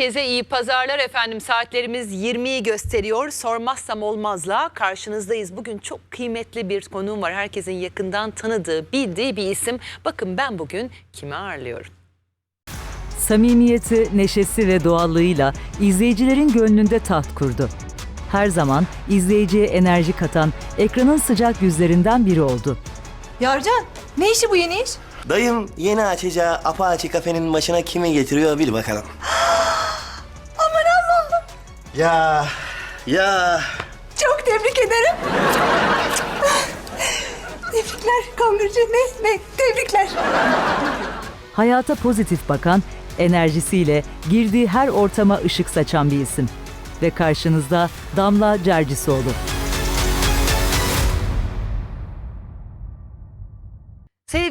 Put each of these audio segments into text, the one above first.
Herkese iyi pazarlar efendim. Saatlerimiz 20'yi gösteriyor. Sormazsam olmazla karşınızdayız. Bugün çok kıymetli bir konuğum var. Herkesin yakından tanıdığı, bildiği bir isim. Bakın ben bugün kimi ağırlıyorum? Samimiyeti, neşesi ve doğallığıyla izleyicilerin gönlünde taht kurdu. Her zaman izleyiciye enerji katan ekranın sıcak yüzlerinden biri oldu. Yarcan ne işi bu yeni iş? Dayım yeni açacağı Apache kafenin başına kimi getiriyor bil bakalım. Aman Allah'ım. Ya, ya. Çok tebrik ederim. tebrikler ne ne tebrikler. Hayata pozitif bakan, enerjisiyle girdiği her ortama ışık saçan bir isim. Ve karşınızda Damla Cercisoğlu.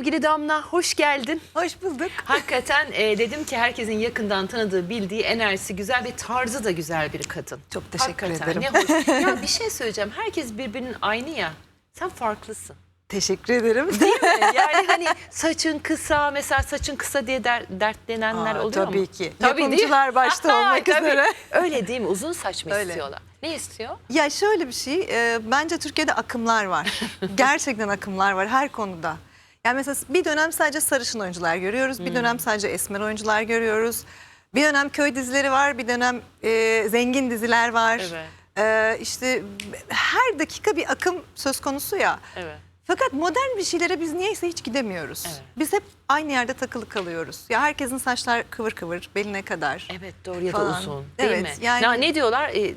Sevgili Damla hoş geldin. Hoş bulduk. Hakikaten e, dedim ki herkesin yakından tanıdığı, bildiği enerjisi güzel ve tarzı da güzel bir kadın. Çok teşekkür Hakikaten, ederim. Ne hoş. ya bir şey söyleyeceğim. Herkes birbirinin aynı ya. Sen farklısın. Teşekkür ederim. Değil mi? Yani hani saçın kısa mesela saçın kısa diye der, dertlenenler Aa, oluyor mu? tabii ki. değil mi? Yapımcılar başta Aha, olmak tabii. üzere. Öyle değil mi? Uzun saç mı Öyle. istiyorlar? Ne istiyor? Ya şöyle bir şey, e, bence Türkiye'de akımlar var. Gerçekten akımlar var her konuda. Yani mesela bir dönem sadece sarışın oyuncular görüyoruz, bir dönem sadece esmer oyuncular görüyoruz. Bir dönem köy dizileri var, bir dönem e, zengin diziler var. Evet. E, işte her dakika bir akım söz konusu ya. Evet. Fakat modern bir şeylere biz niyeyse hiç gidemiyoruz. Evet. Biz hep aynı yerde takılı kalıyoruz. Ya herkesin saçlar kıvır kıvır, beline kadar. Evet doğru ya da Falan. uzun. Değil Evet, mi? yani- Ya ne diyorlar? E.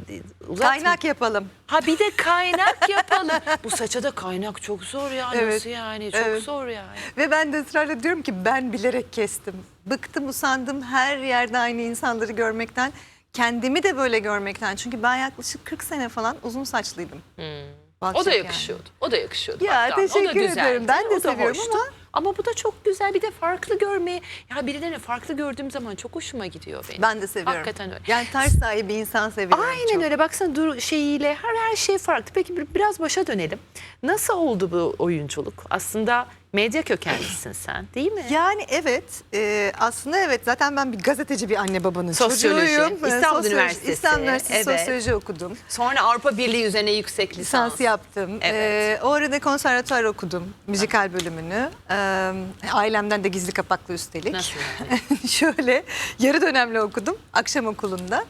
Kaynak yapalım. Ha bir de kaynak yapalım. Bu saça da kaynak çok zor ya. Evet. Nasıl yani? Çok Evet. zor yani. Ve ben de ısrarla diyorum ki ben bilerek kestim. Bıktım usandım her yerde aynı insanları görmekten. Kendimi de böyle görmekten. Çünkü ben yaklaşık 40 sene falan uzun saçlıydım. O da yakışıyordu. O da yakışıyordu. Ya, Hatta. o da teşekkür güzeldi, ederim. Ben de o da seviyorum hoştu. ama- Ama bu da çok güzel. Bir de farklı görmeyi. Ya birilerini farklı gördüğüm zaman çok hoşuma gidiyor benim. Ben de seviyorum. Hakikaten öyle. Yani ters sahibi insan seviyorum Aynen çok. öyle. Baksana dur şeyiyle her her şey farklı. Peki bir- biraz başa dönelim. Nasıl oldu bu oyunculuk? Aslında medya kökenlisin sen, değil mi? Yani evet e, aslında evet zaten ben bir gazeteci bir anne babanın Sosyoloji. çocuğuyum. E, İstanbul sosyoloji- Üniversitesi, İstanbul Üniversitesi evet. sosyoloji okudum. Sonra Avrupa Birliği üzerine yüksek lisans. Lisans yaptım. Evet. Ee, o arada konservatuar okudum. Müzikal bölümünü. Ee, ailemden de gizli kapaklı üstelik. Nasıl yani? şöyle yarı dönemli okudum. Akşam okulunda.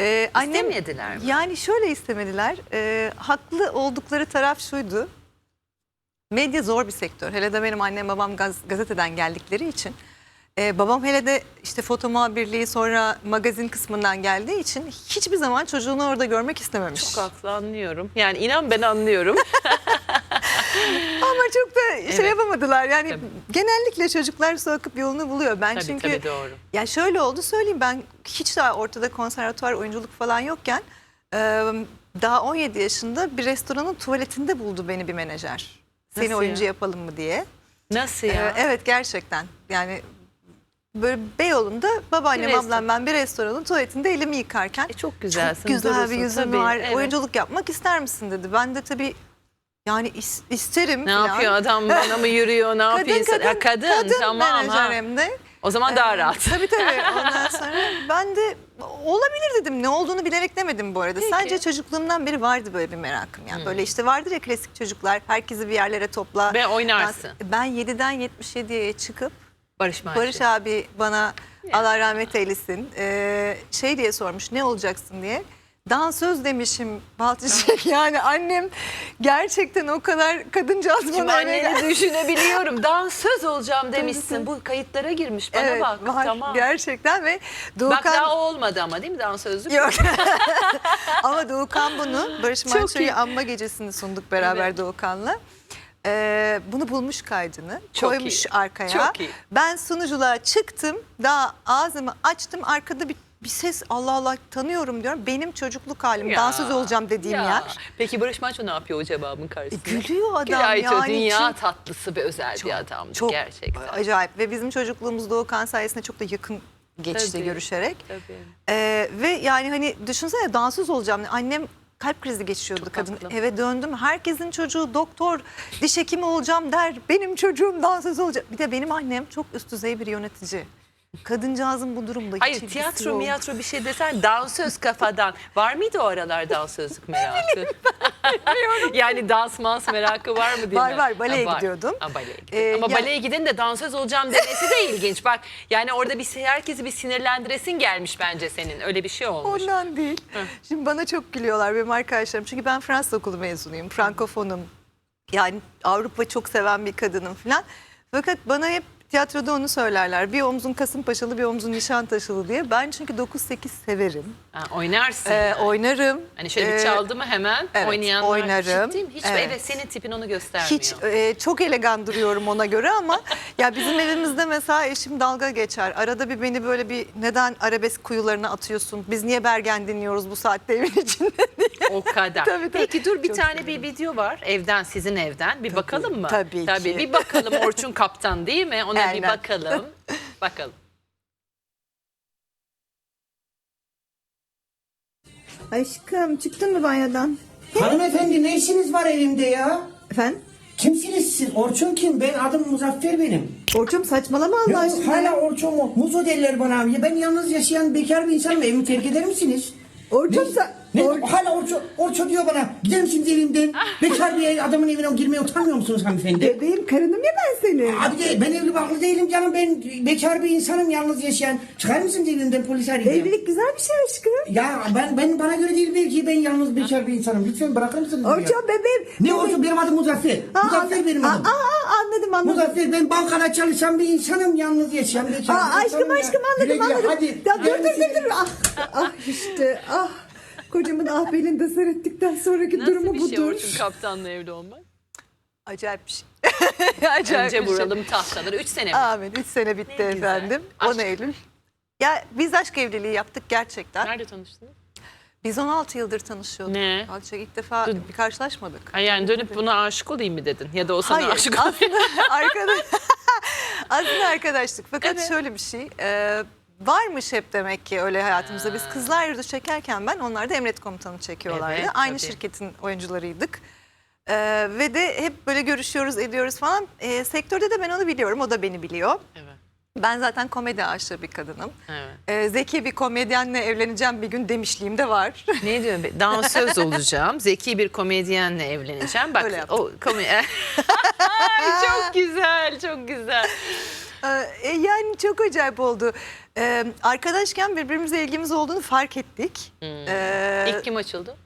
Ee, İstemediler mi? Yani şöyle istemediler. Ee, haklı oldukları taraf şuydu. Medya zor bir sektör. Hele de benim annem babam gaz- gazeteden geldikleri için. Ee, babam hele de işte foto muhabirliği sonra magazin kısmından geldiği için hiçbir zaman çocuğunu orada görmek istememiş. Çok haklı anlıyorum. Yani inan ben anlıyorum. Ama çok da Evet. şey yapamadılar. Yani Tabii. genellikle çocuklar su akıp yolunu buluyor. Ben tabii çünkü tabii doğru. ya şöyle oldu söyleyeyim ben hiç daha ortada konservatuvar oyunculuk falan yokken daha 17 yaşında bir restoranın tuvaletinde buldu beni bir menajer. Seni Nasıl oyuncu ya? yapalım mı diye. Nasıl ya? evet gerçekten. Yani böyle Beyoğlu'nda babaannem Bir ablam ben bir restoranın tuvaletinde elimi yıkarken E, çok güzelsin. çok güzel durursun, bir yüzün tabii, var. evet. Oyunculuk yapmak ister misin dedi. Ben de tabii yani is- isterim. Ne falan. yapıyor adam bana mı yürüyor ne yapıyor? Kadın kadın, Ha, kadın, tamam menajer ha. O zaman daha Ee, rahat. Tabii tabii. Ondan sonra ben de olabilir dedim. Ne olduğunu bilerek demedim bu arada. Peki. Sadece çocukluğumdan beri vardı böyle bir merakım. Yani böyle işte vardır ya klasik çocuklar. Herkesi bir yerlere topla. Ve oynarsın. Ben, ben 7'den 77'ye çıkıp Barış Manço. Barış abi bana Allah rahmet eylesin ee, şey diye sormuş ne olacaksın diye. Dansöz demişim Baltıcık yani annem gerçekten o kadar kadıncağız Şimdi bana eve anneni düşünebiliyorum. Dansöz olacağım demişsin. Bu kayıtlara girmiş. Bana Evet, bak. var Tamam. gerçekten ve Bak Doğukan daha o olmadı ama değil mi dansözlük? yok. Ama Doğukan bunu Barış Çok iyi. Manço'yu anma gecesini sunduk beraber Evet. Doğukan'la. Ee, bunu bulmuş kaydını Çok koymuş iyi. arkaya. Çok iyi. Ben sunuculuğa çıktım daha ağzımı açtım arkada bir, bir ses Allah Allah tanıyorum diyorum. Benim çocukluk halim Ya, dansöz olacağım dediğim ya. yer. Peki Barış Manço ne yapıyor o cevabın karşısında? E, gülüyor adam Gülayt o yani. dünya Çünkü- tatlısı ve özel bir adamdı çok gerçekten. acayip ve bizim çocukluğumuz Doğukan sayesinde çok da yakın geçti Tabii. görüşerek. Tabii. Ee, ve yani hani düşünsene dansöz olacağım. Annem kalp krizi geçiriyordu Çok kadın. haklı. Eve döndüm. Herkesin çocuğu doktor, diş hekimi olacağım der. Benim çocuğum dansöz olacak. Bir de benim annem çok üst düzey bir yönetici. Kadıncağızın bu durumda Hayır ilgisi tiyatro yok. miyatro bir şey desen dansöz kafadan. Var mıydı o aralar dansözlük merakı? yani dans mans merakı var mı diye Var, var. Baleye Ha, gidiyordum. Ha, baleye. Ee, Ama ya- baleye gidin de dansöz olacağım demesi de ilginç. Bak yani orada bir herkesi bir sinirlendiresin gelmiş bence senin. Öyle bir şey olmuş. Ondan değil. Şimdi bana çok gülüyorlar benim arkadaşlarım. Çünkü ben Fransız okulu mezunuyum. Frankofonum. Yani Avrupa çok seven bir kadınım falan. Fakat bana hep tiyatroda onu söylerler. Bir omzun Kasımpaşalı bir omzun Nişantaşılı diye. Ben çünkü 9-8 severim. Ha, oynarsın. Ee, yani. oynarım. Hani şöyle bir Ee, çaldı mı hemen evet, oynayanlar. oynarım. Ciddiyim. Hiç Evet. evet. senin tipin onu göstermiyor. Hiç e, çok elegan duruyorum ona göre ama ya bizim evimizde mesela eşim dalga geçer. Arada bir beni böyle bir neden arabesk kuyularına atıyorsun? Biz niye Bergen dinliyoruz bu saatte evin içinde? O kadar. Tabii, tabii. Peki dur bir Çok tane bir video var evden sizin evden. Bir bakalım mı? tabii ki. Bir bakalım Orçun Kaptan değil mi? Ona bir Aynen. bakalım. Bakalım. Aşkım çıktın mı banyodan? Hanımefendi ne işiniz var evimde ya? Efendim? Kimsiniz siz? Orçun kim? Ben adım Muzaffer benim. Orçum saçmalama Allah aşkına. hala Orçun mu? Muzo derler bana. Ya ben yalnız yaşayan bekar bir insanım. Evimi terk eder misiniz? Orçun Ne? sa- Ne? Or- Hala Orçun, Orçun diyor bana. Gider misiniz evimden? Bekar bir adamın evine girmeye utanmıyor musunuz hanımefendi? Bebeğim karınım ya ben senin. Abi de ben evli baklı değilim canım. Ben bekar bir insanım yalnız yaşayan. Çıkar mısınız evimden polis arayacağım? Evlilik güzel bir şey aşkım. Ya ben ben bana göre değil belki ben yalnız bekar bir insanım. Lütfen bırakır mısınız? ya? Orçun bebeğim. Ne Orçun benim adım Muzaffer. Aa, Muzaffer benim aa, adım. aa, anladım anladım. Muzaffer ben bankada çalışan bir insanım yalnız yaşayan bir Aa, aşkım aşkım anladım anladım. Hadi. Ya dur dur dur dur. Ah, ah işte ah. Kocamın ah belinde seyrettikten sonraki Nasıl durumu bir şey budur. Orçun Kaptan'la evli olmak? Acayip bir şey. Acayip Önce bir şey. vuralım tahtaları. Üç sene mi? Amin. 3 sene bitti Ne güzel. efendim. Aşk. 10 Eylül. Ya biz aşk evliliği yaptık gerçekten. Nerede tanıştınız? Biz 16 yıldır tanışıyorduk. Ne? Alçak ilk defa Dur. bir karşılaşmadık. Ha yani dönüp buna aşık olayım mı dedin? Ya da o sana Hayır aşık olayım. aslında arkadaş aslında arkadaşlık fakat Evet. şöyle bir şey e, varmış hep demek ki öyle hayatımızda biz kızlar yurdu çekerken ben onlar da emret komutanı çekiyorlardı Evet, aynı tabii. şirketin oyuncularıydık E, ve de hep böyle görüşüyoruz ediyoruz falan E, sektörde de ben onu biliyorum o da beni biliyor Evet. ben zaten komedi aşığı bir kadınım Evet. E, zeki bir komedyenle evleneceğim bir gün demişliğim de var Ne diyorum? be? Dansöz olacağım. Zeki bir komedyenle evleneceğim. Bak Öyle yaptım. o komedi... Ay, çok güzel, çok güzel. Ee, e, yani çok acayip oldu. Ee, arkadaşken birbirimize ilgimiz olduğunu fark ettik. Ee, İlk kim açıldı?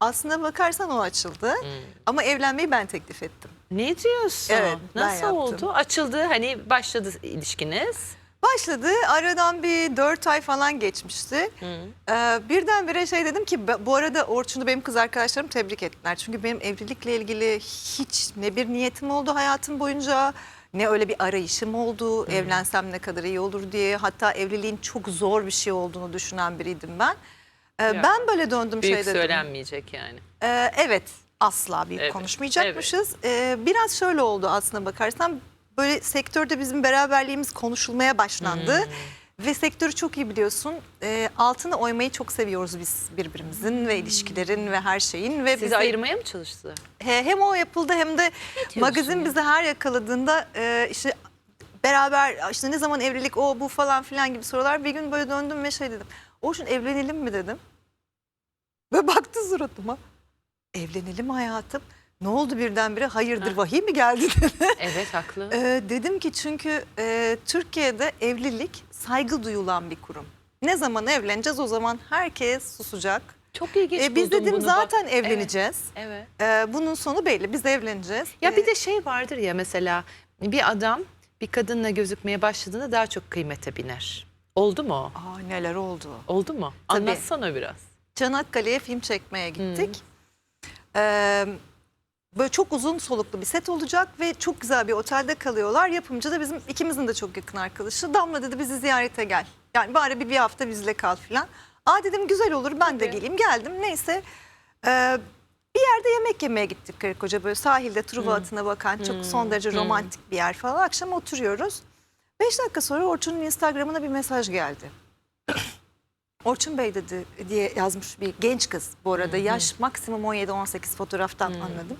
aslına bakarsan o açıldı. Ama evlenmeyi ben teklif ettim. Ne diyorsun? Evet, Nasıl oldu? Açıldı hani başladı ilişkiniz. Başladı. Aradan bir dört ay falan geçmişti. Ee, birdenbire şey dedim ki "Ba- bu arada Orçun'u benim kız arkadaşlarım tebrik ettiler. Çünkü benim evlilikle ilgili hiç ne bir niyetim oldu hayatım boyunca ne öyle bir arayışım oldu. Evlensem ne kadar iyi olur diye. Hatta evliliğin çok zor bir şey olduğunu düşünen biriydim ben. Ee, Ya, ben böyle döndüm Büyük şey dedim. söylenmeyecek yani. Ee, evet asla büyük Evet, konuşmayacakmışız. Ee, biraz şöyle oldu aslına bakarsan böyle sektörde bizim beraberliğimiz konuşulmaya başlandı. Hmm. Ve sektörü çok iyi biliyorsun. Ee, altını oymayı çok seviyoruz biz birbirimizin ve ilişkilerin ve her şeyin. ve Sizi bizi- ayırmaya mı çalıştı? He- hem o yapıldı hem de magazin bizi her yakaladığında e, işte beraber işte ne zaman evlilik o bu falan filan gibi sorular. Bir gün böyle döndüm ve şey dedim. Orçun evlenelim mi dedim. Ve baktı suratıma. Evlenelim hayatım. Ne oldu birdenbire? Hayırdır vahiy mi geldi dedi. Evet haklı. Ee, dedim ki çünkü e, Türkiye'de evlilik saygı duyulan bir kurum. Ne zaman evleneceğiz o zaman herkes susacak. Çok ilginç E, biz dedim bunu. zaten Bak- evleneceğiz. Evet. Ee, bunun sonu belli. Biz evleneceğiz. Ya Ee, bir de şey vardır ya mesela bir adam bir kadınla gözükmeye başladığında daha çok kıymete biner. Oldu mu? Aa, neler oldu? Oldu mu? Tabii. Anlatsana biraz. Çanakkale'ye film çekmeye gittik. Ee, böyle çok uzun soluklu bir set olacak ve çok güzel bir otelde kalıyorlar. Yapımcı da bizim ikimizin de çok yakın arkadaşı. Damla dedi bizi ziyarete gel. Yani bari bir, bir hafta bizle kal filan. Aa dedim güzel olur ben de geleyim. Geldim neyse. Ee, bir yerde yemek yemeye gittik karı koca böyle sahilde Truva atına bakan çok son derece romantik bir yer falan. Akşam oturuyoruz. Beş dakika sonra Orçun'un Instagram'ına bir mesaj geldi. Orçun Bey dedi diye yazmış bir genç kız bu arada. Yaş maksimum 17-18 fotoğraftan anladım.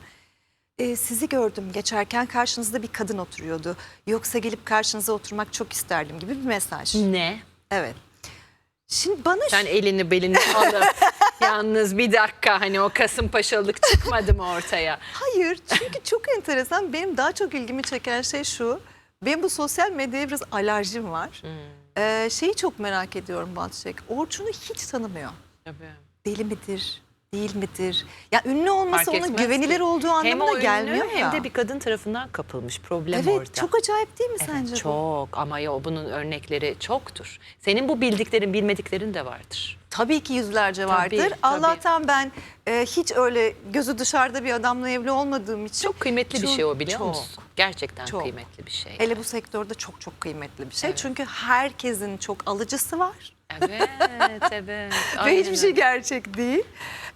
E, sizi gördüm geçerken karşınızda bir kadın oturuyordu. Yoksa gelip karşınıza oturmak çok isterdim gibi bir mesaj. Ne? Evet. Şimdi bana Sen elini belini alıp yalnız bir dakika hani o Kasımpaşalık çıkmadı mı ortaya? Hayır çünkü çok enteresan. Benim daha çok ilgimi çeken şey şu. Benim bu sosyal medyaya biraz alerjim var. Ee, şeyi çok merak ediyorum Balçık. Orçun'u hiç tanımıyor. Tabii. Deli midir? Değil midir? Ya ünlü olması Fark onun etmez güvenilir ki. olduğu hem anlamına o ünlü, gelmiyor ya. Hem de bir kadın tarafından kapılmış problem evet orada. çok acayip değil mi Evet, sence bu? çok ama ya bunun örnekleri çoktur. Senin bu bildiklerin bilmediklerin de vardır. Tabii ki yüzlerce vardır. tabii. Allah'tan ben e, hiç öyle gözü dışarıda bir adamla evli olmadığım için. Çok kıymetli bir Çok, şey o biliyor çok. musun? Gerçekten Çok. kıymetli bir şey. Hele bu sektörde çok çok kıymetli bir şey. Çünkü herkesin çok alıcısı var. Evet, evet. Ve hiçbir şey gerçek değil.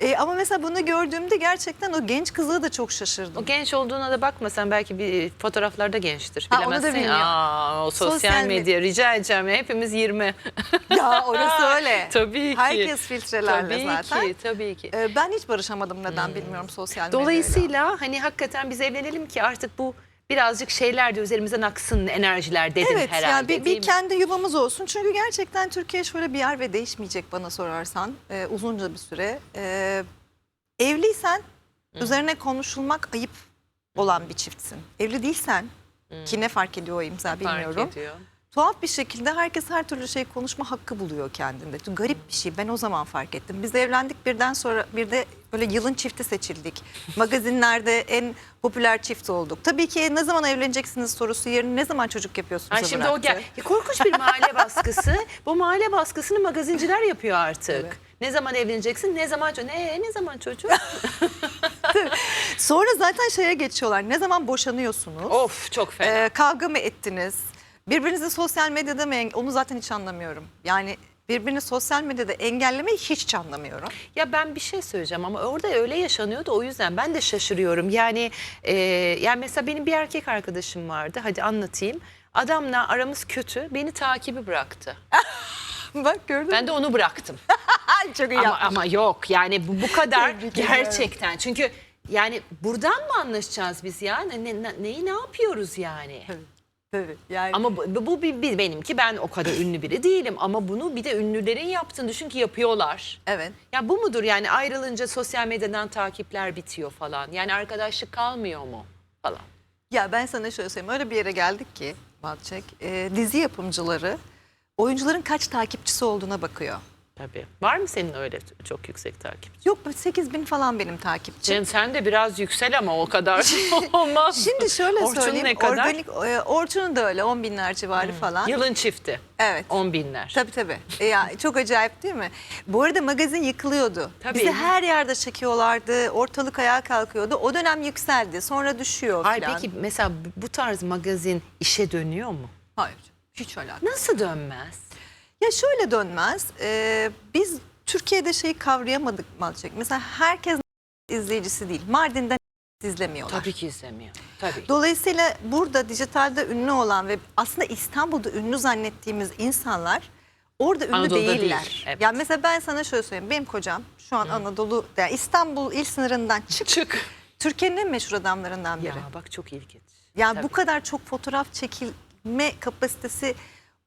E, ama mesela bunu gördüğümde gerçekten o genç kızlığı da çok şaşırdım. O genç olduğuna da bakma sen belki bir fotoğraflarda gençtir. Ha, onu da Bilemezsin. bilmiyorum. Aa, o sosyal, Sosyal medya rica edeceğim hepimiz 20. ya orası öyle. Tabii ki. Herkes filtrelerle tabii zaten. ki, tabii ki. E, ben hiç barışamadım neden bilmiyorum sosyal medyayla. Dolayısıyla hani hakikaten biz evlenelim ki artık bu birazcık şeyler de üzerimizden aksın enerjiler dedin Evet herhalde. yani bir, bir kendi yuvamız olsun. Çünkü gerçekten Türkiye şöyle bir yer ve değişmeyecek bana sorarsan e, uzunca bir süre. E, evliysen üzerine konuşulmak ayıp olan bir çiftsin. Evli değilsen ki ne fark ediyor o imza bilmiyorum. Fark ediyor. Tuhaf bir şekilde herkes her türlü şey konuşma hakkı buluyor kendinde. Garip bir şey. Ben o zaman fark ettim. Biz evlendik birden sonra bir de böyle yılın çifti seçildik. Magazinlerde en popüler çift olduk. Tabii ki ne zaman evleneceksiniz sorusu yerine ne zaman çocuk yapıyorsunuz Ay şimdi o gel. Ya korkunç bir mahalle baskısı. Bu mahalle baskısını magazinciler yapıyor artık. Ne zaman evleneceksin? Ne zaman çocuk? Ne, ne zaman çocuk? Sonra zaten şeye geçiyorlar. Ne zaman boşanıyorsunuz? of çok fena. Ee, kavga mı ettiniz? Birbirinizi sosyal medyada mı? Onu zaten hiç anlamıyorum. Yani birbirini sosyal medyada engellemeyi hiç anlamıyorum. Ya ben bir şey söyleyeceğim ama orada öyle yaşanıyordu o yüzden ben de şaşırıyorum. Yani e, yani mesela benim bir erkek arkadaşım vardı. Hadi anlatayım. Adamla aramız kötü. Beni takibi bıraktı. Bak gördün mü? Ben de onu bıraktım. Çok iyi ama, yapmış. ama yok yani bu, bu kadar gerçekten. Çünkü yani buradan mı anlaşacağız biz ya? Ne, ne- neyi ne yapıyoruz yani? Tabii, yani. Ama bu, bu bir, bir benimki ben o kadar ünlü biri değilim ama bunu bir de ünlülerin yaptığını düşün ki yapıyorlar. Evet. Ya bu mudur yani ayrılınca sosyal medyadan takipler bitiyor falan. Yani arkadaşlık kalmıyor mu falan. Ya ben sana şöyle söyleyeyim. Öyle bir yere geldik ki Balçek, e, dizi yapımcıları oyuncuların kaç takipçisi olduğuna bakıyor. Tabii. Var mı senin öyle çok yüksek takipçi? Yok 8 bin falan benim takipçim. Cem sen de biraz yüksel ama o kadar olmaz. Şimdi şöyle Orçun söyleyeyim. ne kadar? Organik, e, Orçun'un da öyle 10 binler civarı falan. Yılın çifti. Evet. On binler. Tabii tabii. E ya çok acayip değil mi? Bu arada magazin yıkılıyordu. Tabii. Bizi her yerde çekiyorlardı. Ortalık ayağa kalkıyordu. O dönem yükseldi. Sonra düşüyor Hayır falan. peki mesela bu tarz magazin işe dönüyor mu? Hayır. Hiç alakası. Nasıl dönmez? Ya şöyle dönmez. Ee, biz Türkiye'de şeyi kavrayamadık Malçek. Mesela herkes izleyicisi değil. Mardin'den izlemiyorlar. Tabii ki izlemiyor. Tabii. Dolayısıyla burada dijitalde ünlü olan ve aslında İstanbul'da ünlü zannettiğimiz insanlar orada ünlü Anadolu'da değiller. değil, evet. Yani mesela ben sana şöyle söyleyeyim. Benim kocam şu an Anadolu, yani İstanbul il sınırından çık. Çık. Türkiye'nin en meşhur adamlarından biri. Ya bak çok ilginç. Yani Tabii. bu kadar çok fotoğraf çekilme kapasitesi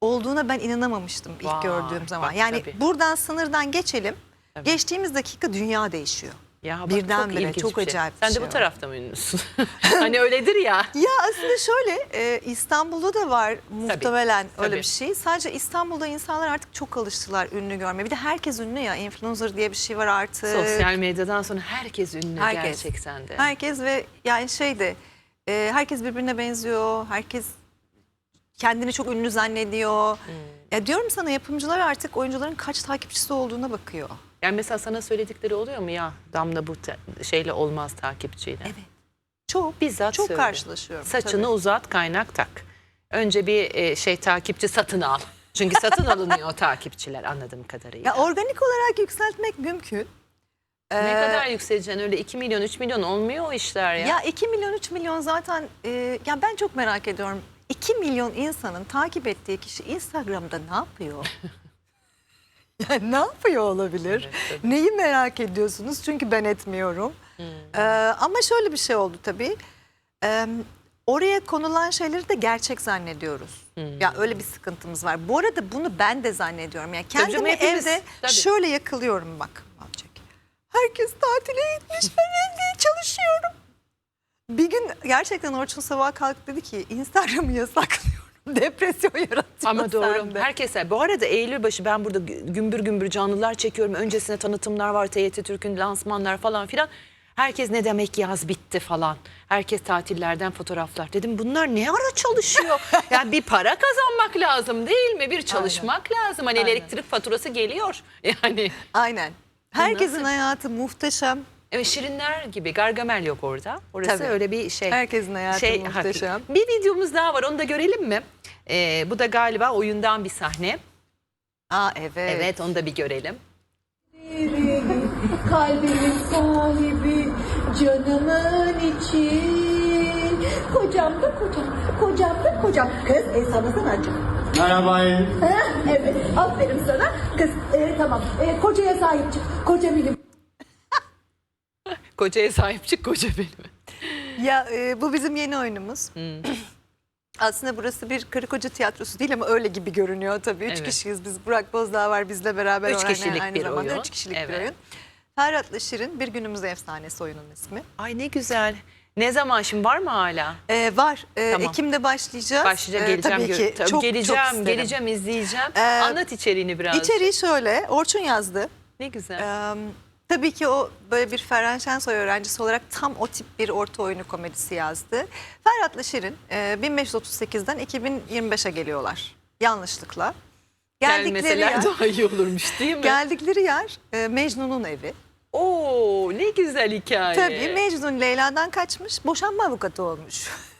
olduğuna ben inanamamıştım ilk Vay, gördüğüm zaman. bak yani tabii. buradan sınırdan geçelim. Tabii. Geçtiğimiz dakika dünya değişiyor. Ya bak Birdenbire, çok, çok şey. acayip Sen de şey bu var. tarafta mı ünlüsün? hani öyledir ya. Ya aslında şöyle e, İstanbul'da da var muhtemelen öyle tabii. bir şey. Sadece İstanbul'da insanlar artık çok alıştılar ünlü görmeye. Bir de herkes ünlü ya. Influencer diye bir şey var artık. Sosyal medyadan sonra herkes ünlü Herkes. gerçekten de. Herkes ve yani şey de e, herkes birbirine benziyor. Herkes kendini çok ünlü zannediyor. Hmm. Ya diyorum sana yapımcılar artık oyuncuların kaç takipçisi olduğuna bakıyor. Yani mesela sana söyledikleri oluyor mu ya Damla bu şeyle olmaz takipçiyle? Evet. Çok Bizzat çok söylüyor. karşılaşıyorum. Saçını tabii. uzat kaynak tak. Önce bir e, şey takipçi satın al. Çünkü satın alınıyor o takipçiler anladığım kadarıyla. Ya organik olarak yükseltmek mümkün. ne Ee, kadar yükseleceksin öyle 2 milyon 3 milyon olmuyor o işler ya. Ya 2 milyon 3 milyon zaten e, ya ben çok merak ediyorum. 2 milyon insanın takip ettiği kişi Instagram'da ne yapıyor? yani ne yapıyor olabilir? Neyi merak ediyorsunuz? Çünkü ben etmiyorum. Ee, ama şöyle bir şey oldu tabii. Ee, oraya konulan şeyleri de gerçek zannediyoruz. Ya öyle bir sıkıntımız var. Bu arada bunu ben de zannediyorum. Yani kendimi hepimiz. evde Tabii. şöyle yakılıyorum bak. Herkes tatile gitmiş ben evde çalışıyorum. Bir gün gerçekten Orçun sabah kalktı dedi ki Instagram'ı yasaklıyorum. Depresyon yaratıyor Ama doğru. sende. Herkese. Bu arada Eylül başı ben burada gü- gümbür gümbür canlılar çekiyorum. Öncesinde tanıtımlar var. TYT Türk'ün lansmanlar falan filan. Herkes ne demek yaz bitti falan. Herkes tatillerden fotoğraflar. Dedim bunlar ne ara çalışıyor? yani bir para kazanmak lazım değil mi? Bir çalışmak lazım. Hani elektrik faturası geliyor. Yani Aynen. Herkesin hayatı muhteşem. Evet, Şirinler gibi Gargamel yok orada. Orası Tabii. öyle bir şey. Herkesin hayatı şey, muhteşem. haklı. Bir videomuz daha var onu da görelim mi? Ee, bu da galiba oyundan bir sahne. Aa evet. Evet onu da bir görelim. Kalbimin sahibi canımın içi. Kocam da kocam, kocam da kocam. Kız el sallasana azıcık. Merhaba. Ha, evet aferin sana. Kız e, tamam e, kocaya sahip çık. Koca benim. Kocaya sahip çık koca benim. Ya e, bu bizim yeni oyunumuz. Hmm. Aslında burası bir karı koca tiyatrosu değil ama öyle gibi görünüyor tabii. Üç Evet. kişiyiz biz. Burak Bozdağ var bizle beraber. Üç kişilik aynı bir zamanda oyun. Üç kişilik bir Evet. oyun. Ferhat'la Şirin Bir Günümüz Efsanesi oyunun ismi. Ay ne güzel. Ne zaman şimdi var mı hala? Ee, var. Ee, Tamam. Ekim'de başlayacağız. Başlayacak Ee, geleceğim. tabii gör- ki. Tabii çok, geleceğim, çok isterim. geleceğim, izleyeceğim. Ee, Anlat içeriğini biraz. İçeriği şöyle. Orçun yazdı. Ne güzel. Ee, tabii ki o böyle bir Ferhan Şensoy öğrencisi olarak tam o tip bir orta oyunu komedisi yazdı. Ferhat'la Şirin e, 1538'den 2025'e geliyorlar. Yanlışlıkla. Geldikleri Gelmeseler yer, daha iyi olurmuş değil mi? geldikleri yer e, Mecnun'un evi. Oo ne güzel hikaye. Tabii Mecnun Leyla'dan kaçmış, boşanma avukatı olmuş.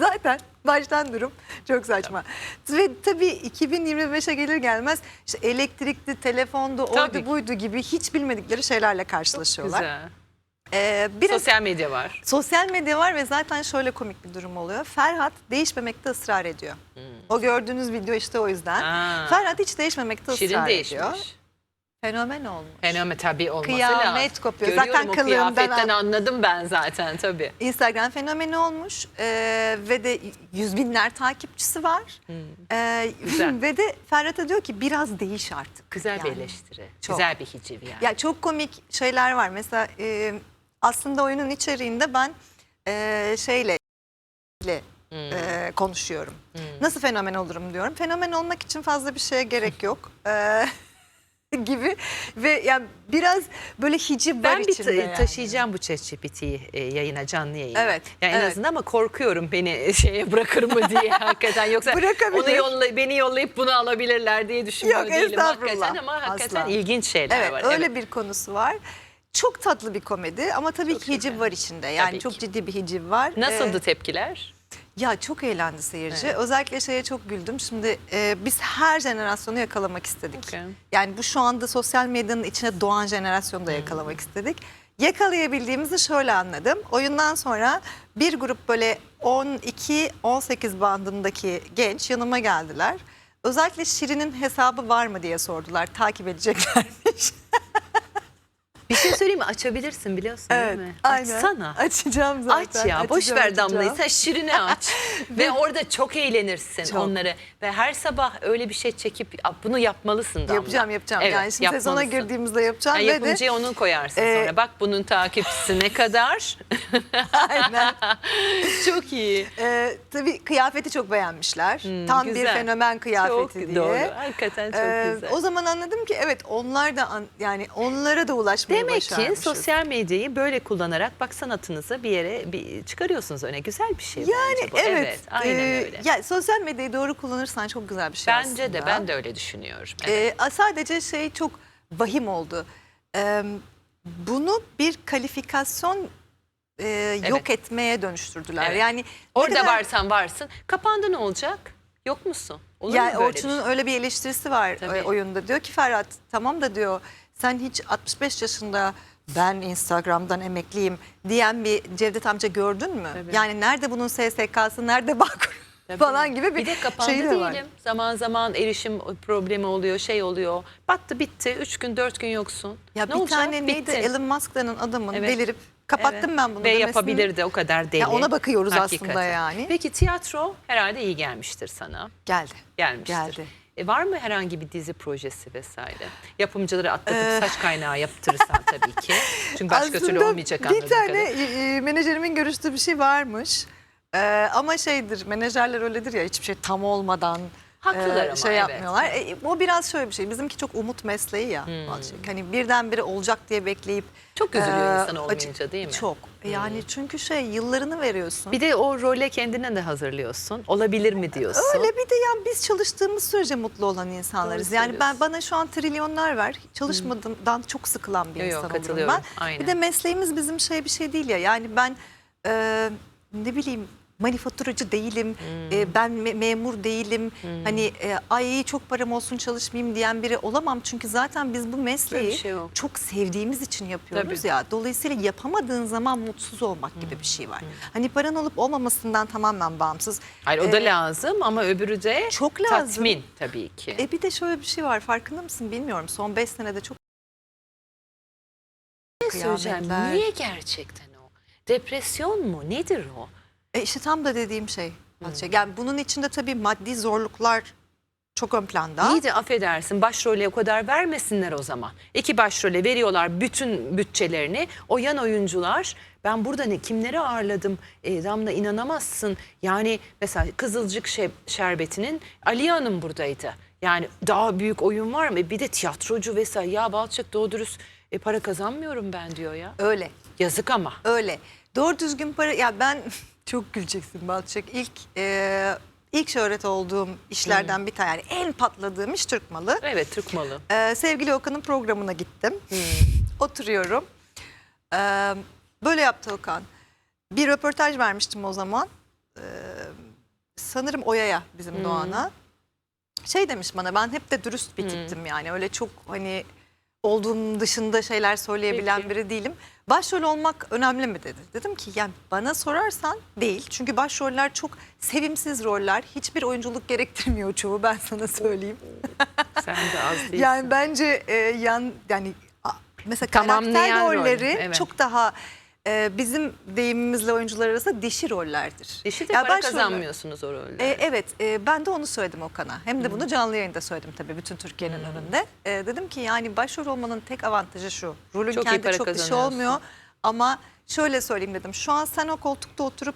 Zaten baştan durum çok saçma. Ve tabii 2025'e gelir gelmez işte elektrikli, telefondu, Tabii. oydu buydu gibi hiç bilmedikleri şeylerle karşılaşıyorlar. Güzel. Ee, biraz Sosyal medya var. sosyal medya var ve zaten şöyle komik bir durum oluyor. Ferhat değişmemekte ısrar ediyor. O gördüğünüz video işte o yüzden. Hmm. Ha. Ferhat hiç değişmemekte Şirin ısrar değişmiş. Fenomen olmuş. Fenomen tabii olması Kıyamet lazım. kopuyor. Görüyorum Zaten o kılığından kıyafetten an- anladım ben zaten tabii. Instagram fenomeni olmuş ee, ve de yüz binler takipçisi var. Hmm. Güzel. ve de Ferhat'a diyor ki biraz değiş artık. Güzel bir Yani. eleştiri. Çok. Güzel bir hiciv yani. Ya çok komik şeyler var. Mesela e, aslında oyunun içeriğinde ben e, şeyle ile, Hmm. e, konuşuyorum. Nasıl fenomen olurum diyorum. Fenomen olmak için fazla bir şeye gerek yok. E, gibi ve yani biraz böyle hiciv var Ben bir içinde ta- yani. taşıyacağım bu ChatGPT'yi e, yayına, canlı yayına. Evet, Yani en evet. azından ama korkuyorum beni şeye bırakır mı diye hakikaten. Yoksa onu yolla, beni yollayıp bunu alabilirler diye düşünmüyor Yok, değilim. Hakikaten ama hakikaten Asla. ilginç şeyler Evet var. öyle bir konusu var. Çok tatlı bir komedi ama tabii Çok ki hiciv var içinde. Yani Tabii çok ki. ciddi bir hiciv var. Nasıldı Ee, tepkiler? Ya çok eğlendi seyirci. Özellikle şeye çok güldüm. Şimdi e, biz her jenerasyonu yakalamak istedik. Okey. Yani bu şu anda sosyal medyanın içine doğan jenerasyonu da yakalamak istedik. Yakalayabildiğimizi şöyle anladım. Oyundan sonra bir grup böyle 12-18 bandındaki genç yanıma geldiler. Özellikle Şirin'in hesabı var mı diye sordular. Takip edeceklermiş. Bir şey söyleyeyim mi? Açabilirsin biliyorsun değil mi? Açsana. Açacağım zaten. Aç ya boş Açacağım, ver Damla'yı açacağım. sen Şirin'i aç ve orada çok eğlenirsin Çok. onları ve her sabah öyle bir şey çekip "Aa, bunu yapmalısın Damla. Yapacağım yapacağım. Evet, yani şimdi sezona yapmalısın. girdiğimizde yapacağım. Yani ve de- yapımcıya onu koyarsın Ee, sonra. Bak bunun takipçisi ne kadar. Aynen. çok iyi. Ee, tabii kıyafeti çok beğenmişler. Tam bir Hmm, güzel. fenomen kıyafeti Çok diye. doğru. Hakikaten çok Ee, güzel. O zaman anladım ki evet onlar da an- yani onlara da ulaşmayı Demek ki başarmışız. sosyal medyayı böyle kullanarak bak sanatınızı bir yere bir çıkarıyorsunuz öne. Güzel bir şey yani bence bu. evet. aynen e, öyle. Ya sosyal medyayı doğru kullanırsan çok güzel bir şey Bence de aslında. ben de öyle düşünüyorum. Evet. Ee, sadece şey çok vahim oldu. Ee, bunu bir kalifikasyon e, yok etmeye dönüştürdüler. Evet. Yani ne Orada kadar- varsan varsın. Kapandı ne olacak? Yok musun? Olur yani mu böyle bir Orçun'un şey? öyle bir eleştirisi var Tabii. e, oyunda. Diyor ki Ferhat tamam da diyor sen hiç 65 yaşında ben Instagram'dan emekliyim diyen bir Cevdet amca gördün mü? Tabii. Yani nerede bunun SSK'sı, nerede Bağkur? Tabii. falan gibi bir, bir de kapandı şey de değilim. var. Zaman zaman erişim problemi oluyor, şey oluyor. Battı bitti. Üç gün, dört gün yoksun. Ya ne bir olacak? tane neydi Bitti. Elon Musk denen adamın Evet. delirip kapattım Evet. ben bunu Ve demesini- yapabilirdi o kadar deli. Ya ona bakıyoruz Hakikaten. aslında yani. Peki tiyatro herhalde iyi gelmiştir sana. Geldi. Gelmiştir. Geldi. E var mı herhangi bir dizi projesi vesaire? Yapımcıları atlatıp Ee, saç kaynağı yaptırırsan tabii ki. Çünkü başka türlü Aslında olmayacak bir tane kadarıyla. e, menajerimin görüştüğü bir şey varmış. Ee, ama şeydir menajerler öyledir ya hiçbir şey tam olmadan Haklılar ama, şey evet. yapmıyorlar. E, o biraz şöyle bir şey. Bizimki çok umut mesleği ya. Azıcık. Hani birdenbire olacak diye bekleyip. Hmm. Çok üzülüyor e, insan olmayınca değil mi? Hmm. Çok. Yani çünkü şey yıllarını veriyorsun. Bir de o role kendine de hazırlıyorsun. Olabilir mi diyorsun? Öyle bir de yani biz çalıştığımız sürece mutlu olan insanlarız. Doğru yani ben bana şu an trilyonlar ver. Çalışmadığımdan çok sıkılan bir Yo, yo, insan olurum katılıyorum. ben. Aynen. Bir de mesleğimiz bizim şey bir şey değil ya. Yani ben e, ne bileyim manifaturacı değilim. Hmm. E, ben me- memur değilim. Hani e, ay çok param olsun çalışmayayım diyen biri olamam. Çünkü zaten biz bu mesleği şey yok. çok sevdiğimiz için yapıyoruz Tabii. ya. Dolayısıyla yapamadığın zaman mutsuz olmak gibi bir şey var. Hani paran olup olmamasından tamamen bağımsız. Hayır o da E, lazım ama öbürü de çok lazım. tatmin tabii ki. e bir de şöyle bir şey var farkında mısın bilmiyorum. Son 5 senede çok Ne söyleyeceğim? Niye gerçekten o? Depresyon mu? Nedir o? E işte tam da dediğim şey. Hatice. Yani bunun içinde tabii maddi zorluklar çok ön planda. İyi de affedersin başrole o kadar vermesinler o zaman. İki başrole veriyorlar bütün bütçelerini. O yan oyuncular ben burada ne kimleri ağırladım e, Damla inanamazsın. Yani mesela Kızılcık Şe- Şerbeti'nin Aliye Hanım buradaydı. Yani daha büyük oyun var mı? Bir de tiyatrocu vesaire. Ya Balçık doğru dürüst e, para kazanmıyorum ben diyor ya. Öyle. Yazık ama. Öyle. Doğru düzgün para ya ben çok güleceksin Balçık. İlk e, ilk şöhret olduğum işlerden bir tane yani en patladığım iş Türk malı. Evet Türk malı. Ee, sevgili Okan'ın programına gittim. Oturuyorum. Ee, böyle yaptı Okan. Bir röportaj vermiştim o zaman. Ee, sanırım Oya'ya bizim Doğan'a. Şey demiş bana ben hep de dürüst bir tiptim yani. Öyle çok hani olduğum dışında şeyler söyleyebilen Peki. biri değilim. Başrol olmak önemli mi dedi. Dedim ki yani bana sorarsan değil. Çünkü başroller çok sevimsiz roller. Hiçbir oyunculuk gerektirmiyor çoğu ben sana söyleyeyim. Sen de az değilsin. Yani bence e, yan yani mesela Tamamlayan karakter rol, rolleri evet. çok daha e, bizim deyimimizle oyuncular arasında dişi rollerdir. Dişi de Ya para ben şöyle- kazanmıyorsunuz o rolde. E, evet e, ben de onu söyledim Okan'a. Hem de bunu canlı yayında söyledim tabii bütün Türkiye'nin önünde. E, dedim ki yani başrol olmanın tek avantajı şu. Rolün Çok kendi çok kazanıyorsun. olmuyor. Ama şöyle söyleyeyim dedim. Şu an sen o koltukta oturup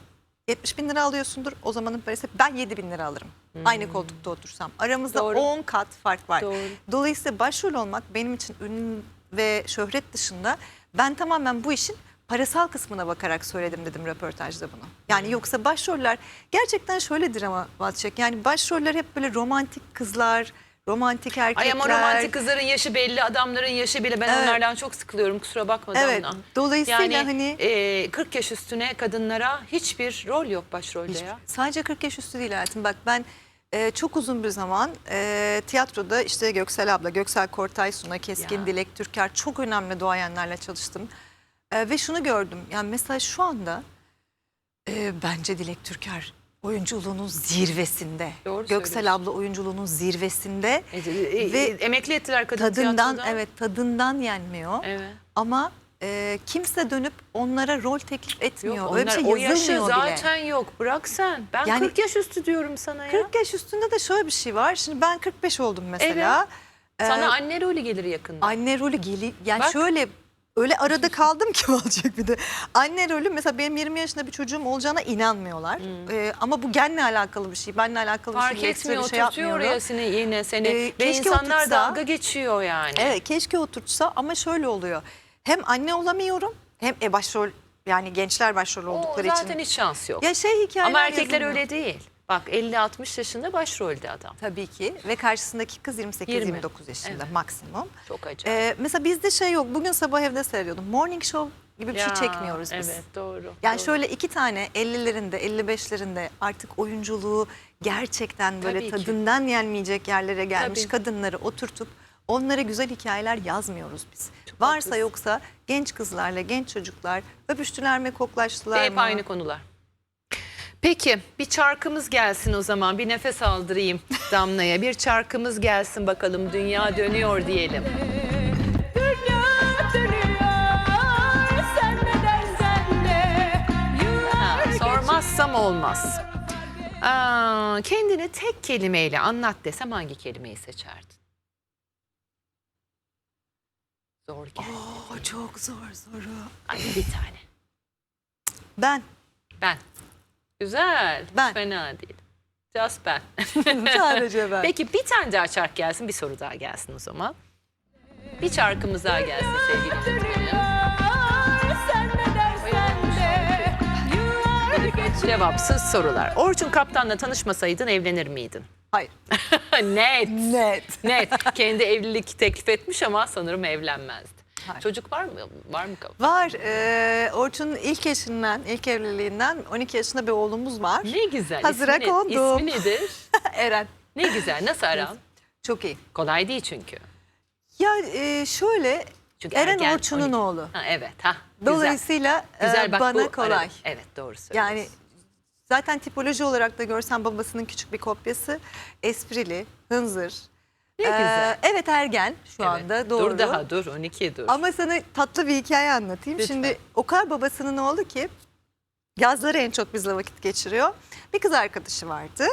70 bin lira alıyorsundur. O zamanın parası ben 7 bin lira alırım. Aynı koltukta otursam. Aramızda Hmm. Doğru. 10 kat fark var. Doğru. Dolayısıyla başrol olmak benim için ün ve şöhret dışında ben tamamen bu işin parasal kısmına bakarak söyledim dedim röportajda bunu. Yani yoksa başroller gerçekten şöyledir ama Vatçak. Yani başroller hep böyle romantik kızlar, romantik erkekler. Ay ama romantik kızların yaşı belli, adamların yaşı bile. Ben Evet. onlardan çok sıkılıyorum kusura bakma Evet, Damla. dolayısıyla yani, hani- e, 40 yaş üstüne kadınlara hiçbir rol yok başrolde Hiç- ya. Sadece 40 yaş üstü değil hayatım. Bak ben e, çok uzun bir zaman e, tiyatroda işte Göksel abla, Göksel Kortay, Suna Keskin, Ya. Dilek Türker çok önemli duayenlerle çalıştım. E, ve şunu gördüm. Yani mesela şu anda e, bence Dilek Türker oyunculuğunun zirvesinde. Doğru Göksel abla oyunculuğunun zirvesinde. E, e, Ve emekli ettiler kadın Tadından evet tadından yenmiyor. Evet. Ama e, kimse dönüp onlara rol teklif etmiyor. Yok, Öyle bir onlar, şey o yaşı bile. zaten yok. Bırak sen. Ben Yani- 40 yaş üstü diyorum sana ya. 40 yaş üstünde de şöyle bir şey var. Şimdi ben 45 oldum mesela. Sana Ee, anne rolü gelir yakında. anne rolü geli yani Bak. şöyle öyle arada kaldım ki olacak bir de. Anne rolü mesela benim 20 yaşında bir çocuğum olacağına inanmıyorlar. Ee, ama bu genle alakalı bir şey. Benle alakalı bir Hmm. Fark şey. ekstra etmiyor bir şey oturtuyor oraya seni yine seni. Ee, Ve keşke insanlar oturtsa- dalga geçiyor yani. Evet keşke oturtsa ama şöyle oluyor. Hem anne olamıyorum hem e, başrol yani gençler başrol O oldukları zaten için. hiç şans yok. Ya şey hikayeler Ama erkekler yazılmıyor. öyle değil. Bak 50-60 yaşında başrolde adam. Tabii ki ve karşısındaki kız 28-29 20. yaşında Evet. maksimum. Çok acayip. Ee, mesela bizde şey yok. Bugün sabah evde seyrediyordum. Morning show gibi bir Ya, şey çekmiyoruz biz. Evet doğru. Yani doğru. şöyle iki tane 50'lerinde 55'lerinde artık oyunculuğu gerçekten böyle Tabii ki. tadından yenmeyecek yerlere gelmiş Tabii. kadınları oturtup onlara güzel hikayeler yazmıyoruz biz. Varsa haklısın. yoksa genç kızlarla genç çocuklar öpüştüler mi koklaştılar hep mı? aynı konular. Peki bir çarkımız gelsin o zaman. Bir nefes aldırayım Damla'ya. Bir çarkımız gelsin bakalım. Dünya dönüyor diyelim. Ha, sormazsam olmaz. Aa, kendini tek kelimeyle anlat desem hangi kelimeyi seçerdin? Zor geldi. O çok zor soru. Ay, bir tane. Ben. Ben. Güzel. Hiç Ben. Fena değil. Just ben. Sadece ben. Peki bir tane daha çark gelsin, bir soru daha gelsin o zaman. Bir çarkımız daha gelsin sevgili. Cevapsız sorular. Orçun Kaptan'la tanışmasaydın evlenir miydin? Hayır. Net. Net. Net. Kendi evlilik teklif etmiş ama sanırım evlenmezdi. Hayır. Çocuk var mı? Var mı? Var. Ee, Orçun'un ilk eşinden, ilk evliliğinden 12 yaşında bir oğlumuz var. Ne güzel. Hazıra İsmi kondum. İsmi nedir? Eren. Ne güzel. Nasıl aran? Çok iyi. Kolay değil çünkü. Ya e, şöyle Çünkü Eren Orçun'un 12. oğlu. Ha, evet. Ha, güzel. Dolayısıyla e, Güzel bak bana bu kolay. arada- Evet doğru söylüyorsun. Yani zaten tipoloji olarak da görsen babasının küçük bir kopyası. Esprili, hınzır. Ne Ee, güzel. evet ergen şu Evet. anda doğru. Dur daha dur 12 dur. Ama sana tatlı bir hikaye anlatayım. Lütfen. Şimdi o kadar babasının oğlu ki yazları en çok bizle vakit geçiriyor. Bir kız arkadaşı vardı.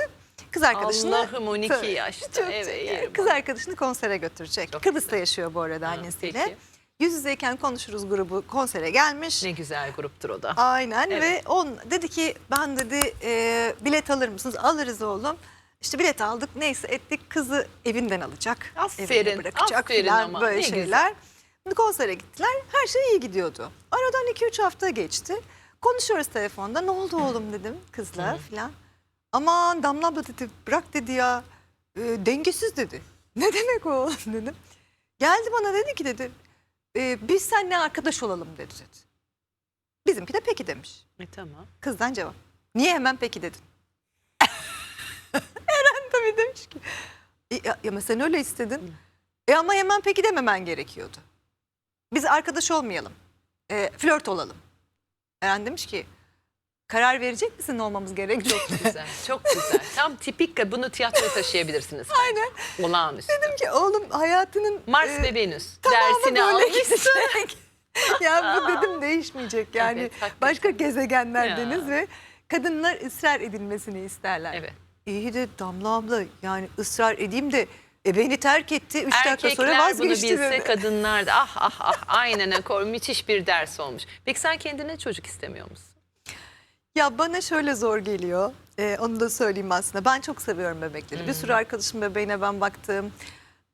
Kız arkadaşını Allah'ım 12 Tabii, yaşta. çok- Evet, yerim kız arkadaşını konsere götürecek. Çok Kıbrıs'ta güzel. yaşıyor bu arada Ha, annesiyle. peki. Yüz yüzeyken konuşuruz grubu konsere gelmiş. Ne güzel gruptur o da. Aynen Evet. ve on dedi ki ben dedi e, bilet alır mısınız? Alırız oğlum. İşte bilet aldık neyse ettik kızı evinden alacak. Aferin, evine bırakacak aferin filan ama, böyle ne şeyler. güzel. Konsere gittiler her şey iyi gidiyordu. Aradan 2-3 hafta geçti. Konuşuyoruz telefonda ne oldu oğlum dedim kızla filan. Aman Damla abla dedi bırak dedi ya e, dengesiz dedi. Ne demek o dedim. Geldi bana dedi ki dedi e, biz seninle arkadaş olalım dedi. dedi. Bizimki de peki demiş. E, tamam. Kızdan cevap. Niye hemen peki dedin? Tabii demiş ki. "E, ya, ama sen öyle istedin. E ama hemen peki dememen gerekiyordu. Biz arkadaş olmayalım. E, flört olalım. Eren demiş ki karar verecek misin olmamız gerekiyor? Çok güzel. Çok güzel. Tam tipik bunu tiyatroya taşıyabilirsiniz. Aynen. Olağanüstü. Dedim ki oğlum hayatının Mars e, ve Venüs. Dersini almışsın. ya bu dedim değişmeyecek yani. Evet, hakikaten. başka gezegenlerdeniz Ya. ve kadınlar ısrar edilmesini isterler. Evet. İyi de Damla abla yani ısrar edeyim de e, beni terk etti. Üç dakika sonra Erkekler bunu vazgeçti. bilse kadınlar da ah ah ah aynen akor müthiş bir ders olmuş. Peki sen kendine çocuk istemiyor musun? Ya bana şöyle zor geliyor. Ee, onu da söyleyeyim aslında. Ben çok seviyorum bebekleri. Bir sürü arkadaşım bebeğine ben baktım.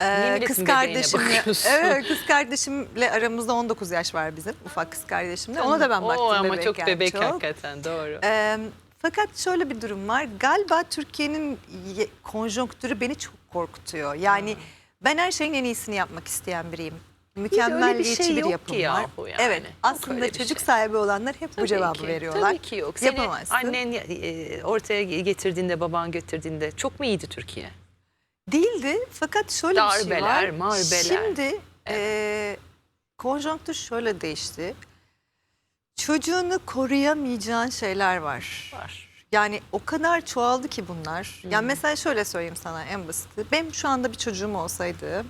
Ee, kız kardeşimle, evet, kız kardeşimle aramızda 19 yaş var bizim ufak kız kardeşimle. Ona da ben baktım Oo, ama bebekken çok bebek çok. hakikaten doğru. Ee, fakat şöyle bir durum var. Galiba Türkiye'nin ye- konjonktürü beni çok korkutuyor. Yani ben her şeyin en iyisini yapmak isteyen biriyim. Mükemmelliyetçi şey bir yapım ki var. yani. Evet. Yok Aslında bir çocuk şey. sahibi olanlar hep bu Tabii cevabı ki, veriyorlar. Tabii ki yok. Seni Yapamazsın. annen e, ortaya getirdiğinde, baban getirdiğinde çok mu iyiydi Türkiye? Değildi fakat şöyle bir şey Darbeler, var. marbeler. Şimdi e, konjonktür şöyle değişti. Çocuğunu koruyamayacağın şeyler var. Var. Yani o kadar çoğaldı ki bunlar. Yani mesela şöyle söyleyeyim sana en basiti. Benim şu anda bir çocuğum olsaydı,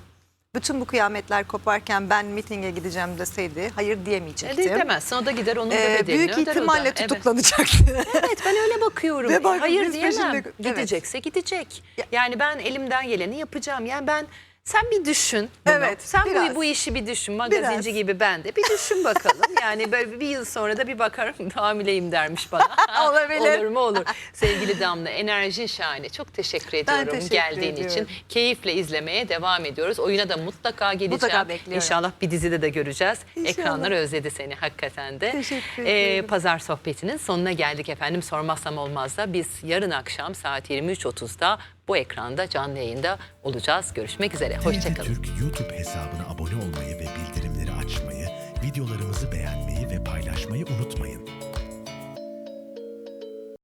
bütün bu kıyametler koparken ben mitinge gideceğim deseydi hayır E, diyemeyecektim. de demezsin o da gider onun da Ee, bedelini büyük öder ihtimalle Evet. tutuklanacaktı. Evet ben öyle bakıyorum. Ve bak, Hayır diyemem. peşinde- Evet. Gidecekse gidecek. Ya- Yani ben elimden geleni yapacağım. Yani ben sen bir düşün bunu. Evet, Sen biraz. bu, bu işi bir düşün. Magazinci Biraz. gibi ben de. Bir düşün bakalım. yani böyle bir yıl sonra da bir bakarım hamileyim dermiş bana. Olabilir. Olur mu olur. Sevgili Damla enerjin şahane. Çok teşekkür ediyorum teşekkür geldiğin ediyorum. için. Keyifle izlemeye devam ediyoruz. Oyuna da mutlaka geleceğim. Mutlaka bekliyorum. İnşallah bir dizide de göreceğiz. İnşallah. Ekranlar özledi seni hakikaten de. Teşekkür Ee. Pazar sohbetinin sonuna geldik efendim. Sormazsam olmaz da biz yarın akşam saat 23.30'da bu ekranda canlı yayında olacağız. Görüşmek üzere. Hoşçakalın. Türk YouTube hesabına abone olmayı ve bildirimleri açmayı, videolarımızı beğenmeyi ve paylaşmayı unutmayın.